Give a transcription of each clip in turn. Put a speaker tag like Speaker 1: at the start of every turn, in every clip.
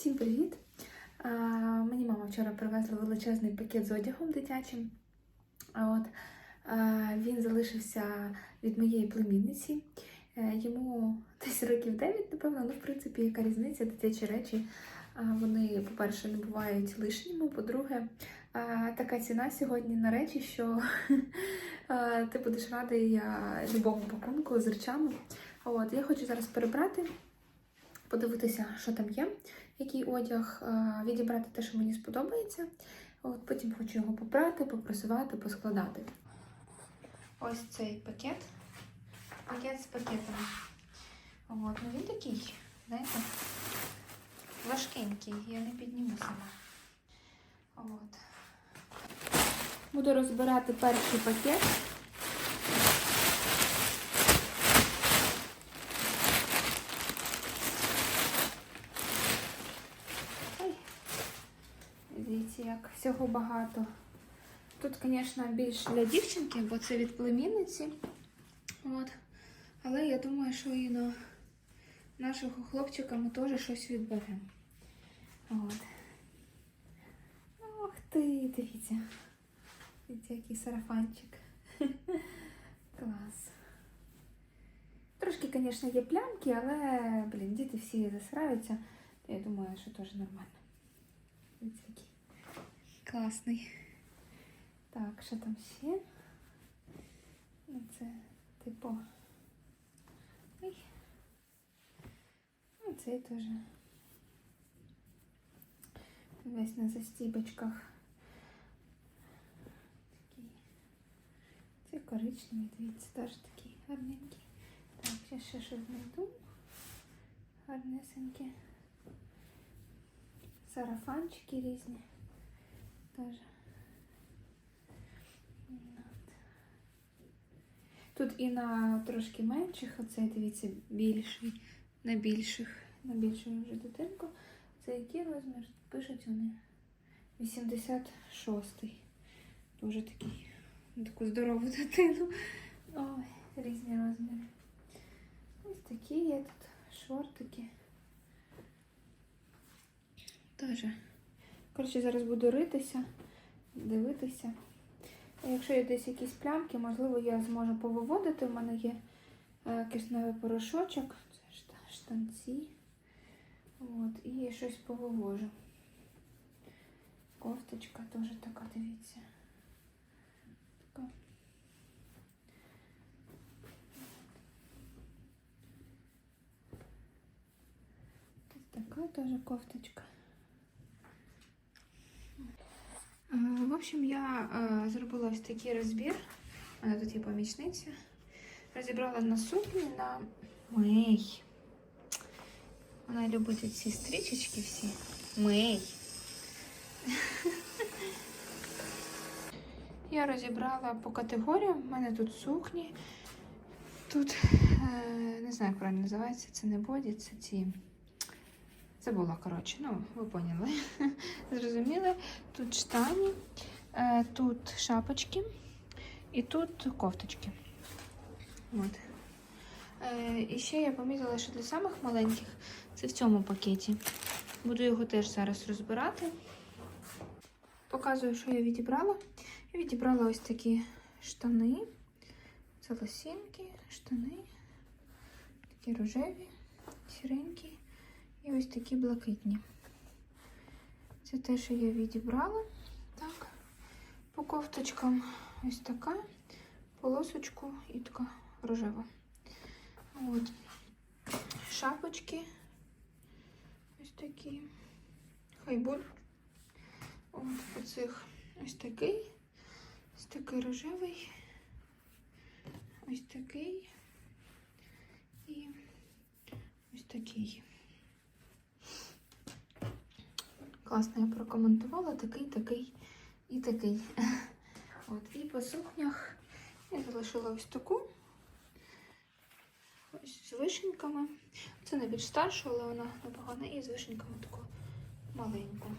Speaker 1: Всім привіт! А, мені мама вчора привезла величезний пакет з одягом дитячим. А от а, він залишився від моєї племінниці. Е, Йому десь років 9, напевно, ну, в принципі, яка різниця, дитячі речі. Вони, по-перше, не бувають лишніми. По-друге, така ціна сьогодні на речі, що ти будеш радий любому пакунку з речами. От, я хочу зараз перебрати, подивитися, що там є, який одяг, відібрати те, що мені сподобається. От, потім хочу його попрати, попрасувати, поскладати. Ось цей пакет. Пакет з пакетами. От, ну він такий, знаєте, важкенький, я не підніму сама. От. Буду розбирати перший пакет. Ой. Дивіться, як всього багато. Тут, звісно, більш для дівчинки, бо це від племінниці. От. Але я думаю, що і на нашого хлопчика ми теж щось відберемо. От. Ох ти, дивіться. Дивіться, який сарафанчик. Клас. Трошки, звісно, є плямки, але, блін, діти всі засираються. Я думаю, що теж нормально. Дивіться, який класний. Так, що там ще? Ну, це типу. Ой. Ну, цей теж. Весь на застібочках. Такий. Це коричневий, дивіться, теж такий гарненький. Так, я ще щось знайду. Гарнесеньке. Сарафанчики різні. Теж. Тут і на трошки менших, оцей, дивіться, більший, на більших, на більшу вже дитинку. Це який розмір? Пишуть вони 86-й. Дуже такий, таку здорову дитину. Ой, різні розміри. Ось такі є тут шортики. Теж. Коротше, зараз буду ритися, дивитися. Якщо є десь якісь плямки, можливо, я зможу повиводити. У мене є е, кисневий порошочок, це шта- штанці. От, і щось повивожу. Кофточка теж така, дивіться. Така теж кофточка. Е, В общем, я е, зробила ось такий розбір. У мене тут є помічниця. Розібрала на сукні на мей. Вона любить ці стрічечки всі. Мей. Я розібрала по категоріям. У мене тут сукні. Тут е, не знаю, як правильно називається, це не боді, це ці. Це було, коротше, ну, ви поняли. Зрозуміли. Тут штані, е, тут шапочки і тут кофточки. От. Е, і ще я помітила, що для самих маленьких це в цьому пакеті. Буду його теж зараз розбирати. Показую, що я відібрала. Я відібрала ось такі штани. Це лосінки, штани, такі рожеві, сіренькі. І ось такі блакитні. Це те, що я відібрала. Так. По кофточкам ось така, полосочку і така рожева. От. Шапочки. Ось такі. Хай будуть. От оцих ось такий. Ось такий рожевий. Ось такий. І ось такий. Класно я прокоментувала такий, такий і такий. От, і по сукнях я залишила ось таку. Ось з вишеньками. Це не більш старша, але вона непогана. І з вишеньками таку маленьку.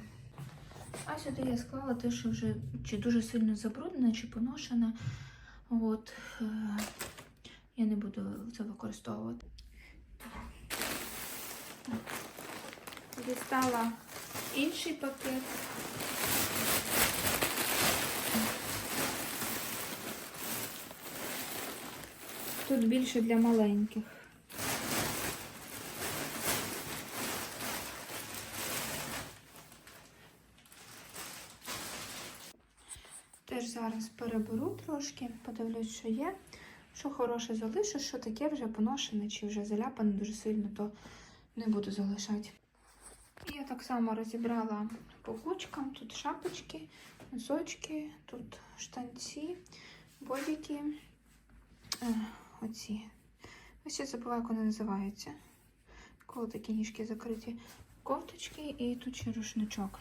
Speaker 1: А сюди я склала те, що вже чи дуже сильно забруднена, чи поношена. От, е, я не буду це використовувати. Дістала інший пакет. Тут більше для маленьких. Теж зараз переберу трошки, подивлюсь, що є. Що хороше залишу, що таке вже поношене чи вже заляпане дуже сильно, то не буду залишати. Я так само розібрала по кучкам. Тут шапочки, носочки, тут штанці, бодіки. Е, Оці. Ось я забуваю, як вони називаються. Коли такі ніжки закриті. Кофточки і тут ще рушничок.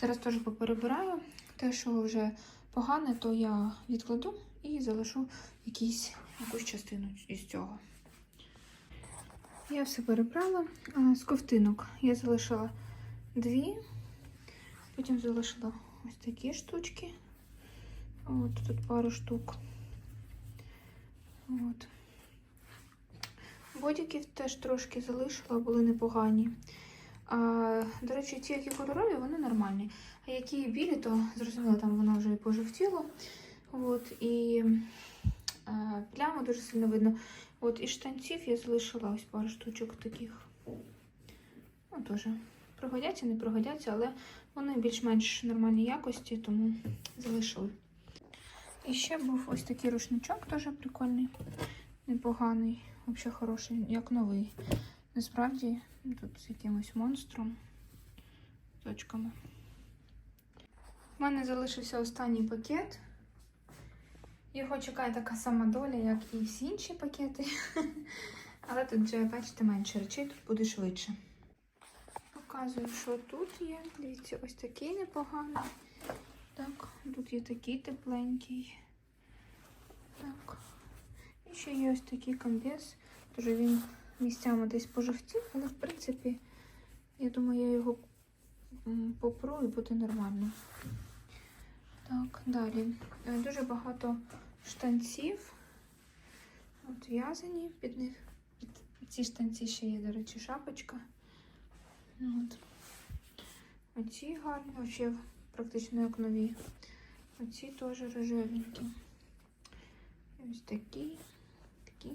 Speaker 1: Зараз теж поперебираю. Те, що вже погане, то я відкладу і залишу якісь, якусь частину із цього. Я все перебрала. З ковтинок я залишила дві, потім залишила ось такі штучки. От тут пару штук. От. Бодіків теж трошки залишила, були непогані. А, до речі, ті, які кольорові, вони нормальні. А які білі, то зрозуміло, там воно вже і пожовтіло. От, і а, пляму дуже сильно видно. От із штанців я залишила ось пару штучок таких. Ну, теж пригодяться, не пригодяться, але вони більш-менш нормальні якості, тому залишили. І ще був ось такий рушничок, теж прикольний, непоганий, взагалі хороший, як новий. Насправді тут з якимось монстром, точками. У мене залишився останній пакет. Його чекає така сама доля, як і всі інші пакети. Але тут вже, бачите, менше речей, тут буде швидше. Показую, що тут є. Дивіться, ось такий непоганий. Так, тут є такий тепленький. Так. І ще є ось такий комбез. Дуже він місцями десь пожовтів, але в принципі, я думаю, я його попру і буде нормально. Так, далі. Е, Дуже багато штанців. От в'язані під них. Ці штанці ще є, до речі, шапочка. От. Оці гарні, вообще практично як нові. Оці теж рожевенькі. Ось такі, такі.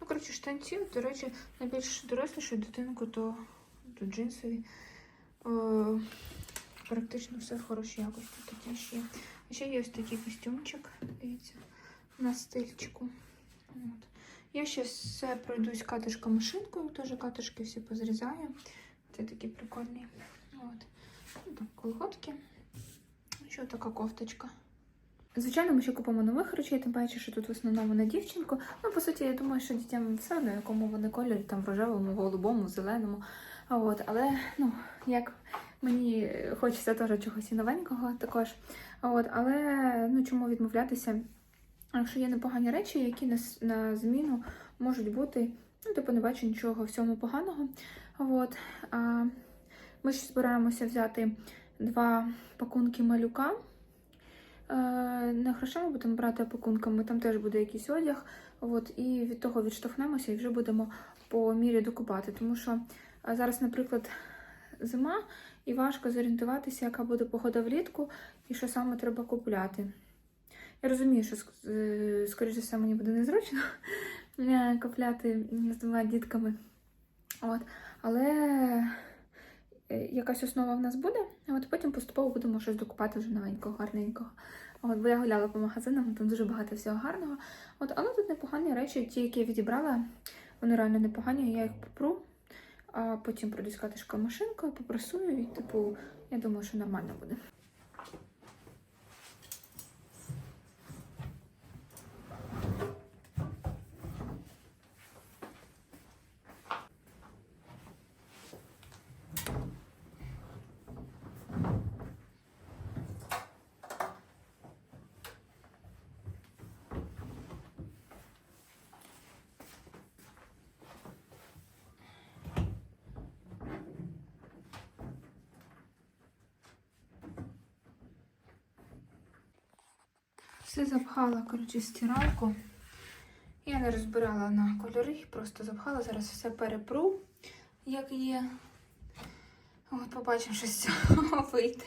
Speaker 1: Ну, коротше, штанці, до речі, найбільш дорослішу дитинку, то тут джинсові. Е, практично все в хорошій якості такі ще. Ще є ось такий костюмчик, дивіться, на стильчику. От. Я ще все пройдусь катишка машинкою, теж катишки всі позрізаю. Це такі прикольні. От. Так, колготки. Ще така кофточка. Звичайно, ми ще купимо нових речей, тим паче, що тут в основному на дівчинку. Ну, по суті, я думаю, що дітям все одно, якому вони кольорі, там в рожевому, голубому, зеленому. От, але ну, як мені хочеться теж чогось і новенького також. От, але ну, чому відмовлятися? Якщо є непогані речі, які на, на зміну можуть бути, ну, типу, не бачу нічого в цьому поганого. От, а, ми ж збираємося взяти два пакунки малюка. Е, Не грошима будемо брати пакунками, там теж буде якийсь одяг. От, і від того відштовхнемося і вже будемо по мірі докупати. Тому що зараз, наприклад, зима, і важко зорієнтуватися, яка буде погода влітку і що саме треба купляти. Я розумію, що ск- е, скоріш за все мені буде незручно е, купляти з двома дітками. От. Але е, якась основа в нас буде, а от потім поступово будемо щось докупати вже новенького, гарненького. От, бо я гуляла по магазинам, там дуже багато всього гарного. От, але тут непогані речі, ті, які я відібрала, вони реально непогані, я їх попру, а потім пройдусь катишка машинкою, попрасую, і, типу, я думаю, що нормально буде. Все запхала, коротше, стиралку. Я не розбирала на кольори, просто запхала. Зараз все перепру, як є. От побачимо, що з цього вийде.